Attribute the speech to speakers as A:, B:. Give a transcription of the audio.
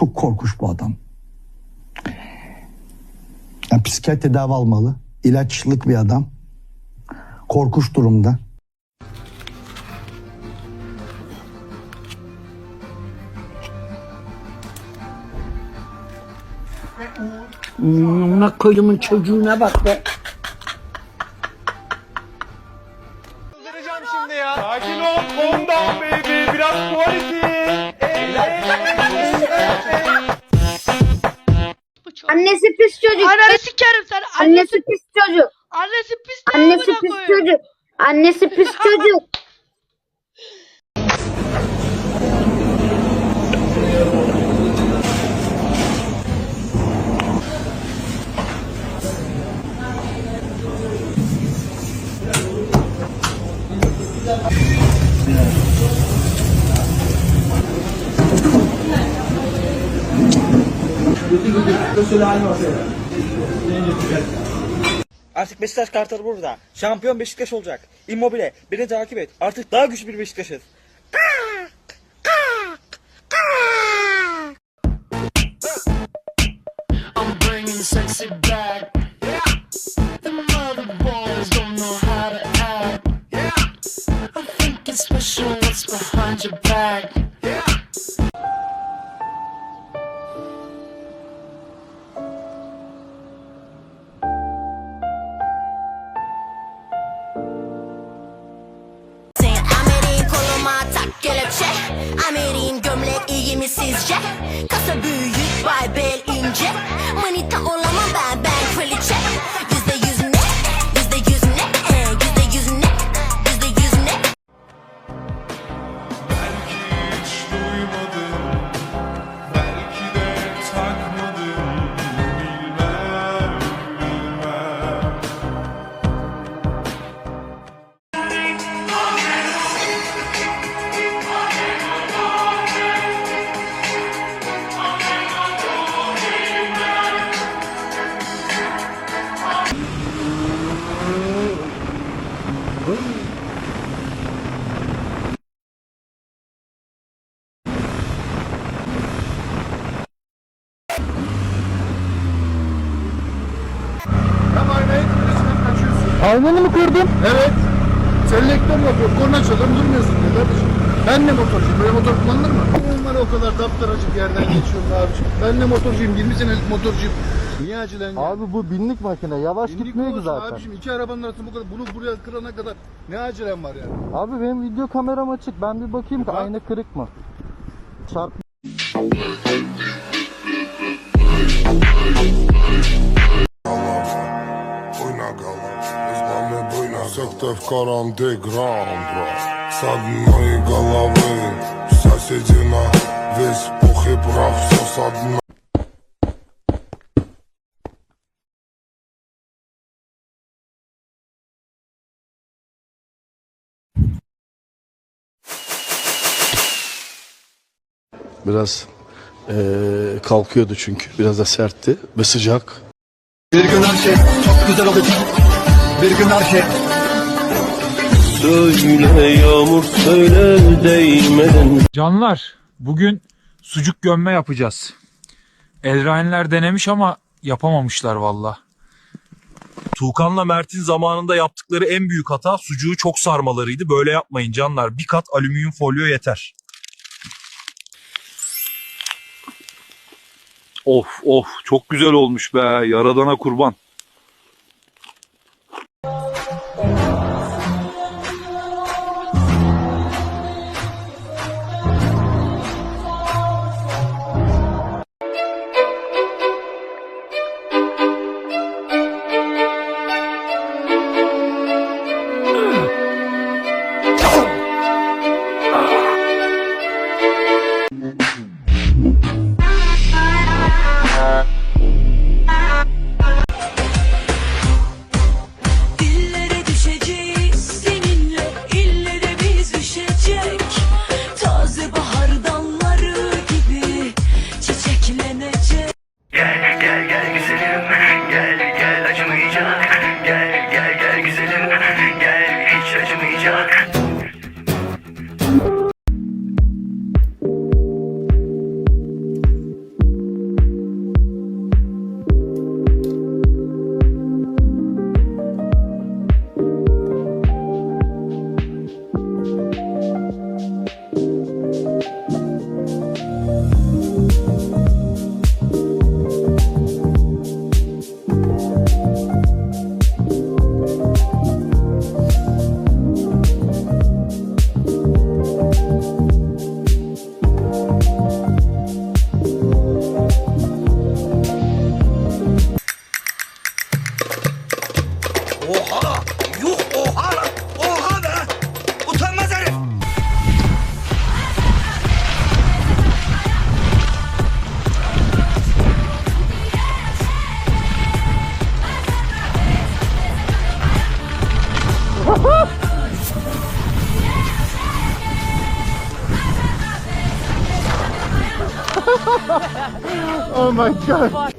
A: Çok korkunç bu adam. Yani psikiyatri tedavi almalı. İlaçlık bir adam. Korkunç durumda.
B: Amına koydumun çocuğuna bak be.
C: Annesi pis çocuk.
D: Ananı sikerim sen. Annesi,
C: Annesi pis çocuk.
D: annesi pis ne
C: Annesi
D: amına
C: pis
D: koyayım?
C: çocuk. Annesi pis çocuk.
E: Artık Beşiktaş kartları burada. Şampiyon Beşiktaş olacak. Immobile beni takip et. Artık daha güçlü bir Beşiktaş'ız.
F: İyi mi sizce? Kasa büyük bay bel ince Manita olamam ben ben kraliçe
G: Alnını mı kırdın?
H: Evet. Selektör yapıyor. Korna çalıyorum durmuyorsun diyor kardeşim. Ben de motorcuyum. Böyle motor kullanılır mı? Bunlar o kadar daptaracık yerden geçiyorum abiciğim. Ben de motorcuyum. 20 senelik motorcuyum. Niye acilen ya?
G: Abi bu binlik makine yavaş
H: Binlik
G: gitmiyor ki
H: olsun
G: zaten.
H: Abiciğim iki arabanın arasında bu kadar bunu buraya kırana kadar ne acilen var yani?
G: Abi benim video kameram açık. Ben bir bakayım ki
H: Bak.
G: ayna kırık mı? Çarp
I: bujna Sekte w korondy gram, bro Sad mojej głowy Sąsiedzi na wyspuchy praw Zasadna
J: Biraz eee, kalkıyordu çünkü. Biraz da sertti ve sıcak.
G: Bir gün her şey çok güzel olacak. Bir gün her şey
J: Söyle yağmur söyle değmeden
K: Canlar, bugün sucuk gömme yapacağız. Elrainler denemiş ama yapamamışlar valla. Tuğkan'la Mert'in zamanında yaptıkları en büyük hata sucuğu çok sarmalarıydı. Böyle yapmayın canlar. Bir kat alüminyum folyo yeter. Of of çok güzel olmuş be. Yaradana kurban. you.
L: oh my god.